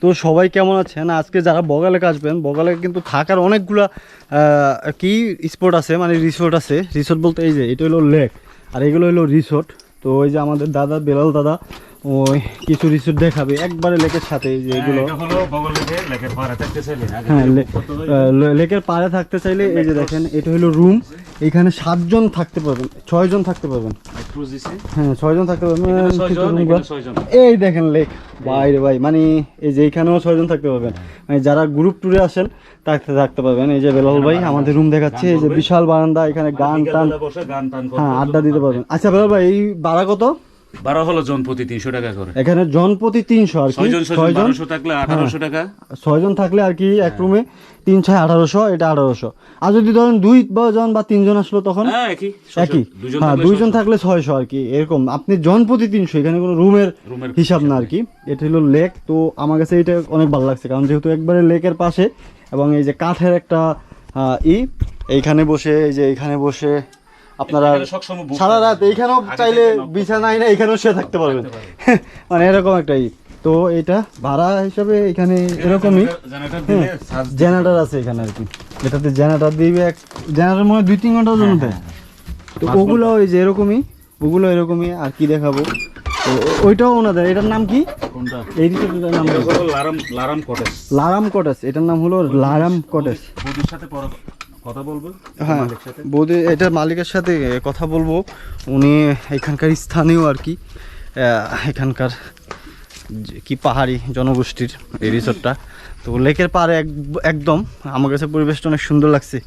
তো সবাই কেমন আছেন? আজকে যারা বগালে আসবেন বগালে কিন্তু থাকার অনেকগুলা কি স্পট আছে? মানে রিসোর্ট আছে। রিসোর্ট বলতে এই যে, এটা হলো লেক আর এগুলো হলো রিসোর্ট তো ওই যে আমাদের দাদা, বেলাল দাদা ওই কিছু রিসোর্ট দেখাবে। একবারে লেকের সাথে এই যে এগুলো। এটা হলো বগল লেকে লেকের পাড়ে থাকতে চাইলে। হ্যাঁ লে- লেকের পাড়ে থাকতে চাইলে এই যে দেখেন এটা হলো রুম। এখানে সাতজন থাকতে পারবেন ছয়জন থাকতে পারবেন। হ্যাঁ ছয়জন থাকতে পারবেন। কিছু। এই দেখেন লেক। বাইরে ভাই মানে এই যে এখানেও ছয়জন থাকতে পারবেন। মানে যারা গ্রুপ ট্যুরে আসেন থাকতে থাকতে পারবেন। এই যে বেলাল ভাই আমাদের রুম দেখাচ্ছে। এই যে বিশাল বারান্দা এখানে গান টান। হ্যাঁ আড্ডা দিতে পারবেন। আচ্ছা বেলাল ভাই এই ভাড়া কত? বারো হলো জন প্রতি তিনশো টাকা করে। এখানে জন প্রতি তিনশো আর কি ছয়জন থাকলে আঠারোশো টাকা। ছয়জন থাকলে আর কি এক রুমে তিন ছয় আঠারোশো এটা আঠারোশো। আর যদি ধরেন দুই জন বা তিনজন আসলো তখন? হ্যাঁ একই। হ্যাঁ দুইজন থাকলে ছয়শো আর কি এরকম। আপনি জন প্রতি তিনশো এখানে কোনো রুমের রুমের হিসাব না আর কি। এটা হলো লেক তো আমার কাছে এটা অনেক ভালো লাগছে কারণ যেহেতু একবারে লেকের পাশে এবং এই যে কাঠের একটা ই এইখানে বসে এই যে এইখানে বসে আপনারা সারা রাত এইখানেও চাইলে বিছানায় না এখানেও শুয়ে থাকতে পারবেন। মানে এরকম একটা তো এটা ভাড়া হিসাবে এখানে এরকমই। জেনারেটর জেনারেটর আছে এখানে আর কি এটাতে জেনারেটর দিবে এক জেনারেটর মনে দুই তিন ঘণ্টার জন্য দেয়। তো ওগুলো ওই যে এরকমই ওগুলো এরকমই আর কি দেখাবো। তো ওইটাও ওনাদের। এটার নাম কি? এই রিসোর্টের নাম লারাম লারাম কটেজ। লারাম কটেজ। এটার নাম হলো লারাম কটেজ। সাথে কথা বলব? হ্যাঁ। মালিকের সাথে? বৌদি এটার মালিকের সাথে কথা বলব। উনি এখানকার স্থানীয় আর কি। এখানকার কি পাহাড়ি জনগোষ্ঠীর এই রিসোর্টটা। তো লেকের পাড়ে এক- একদম। আমার কাছে পরিবেশটা অনেক সুন্দর লাগছে।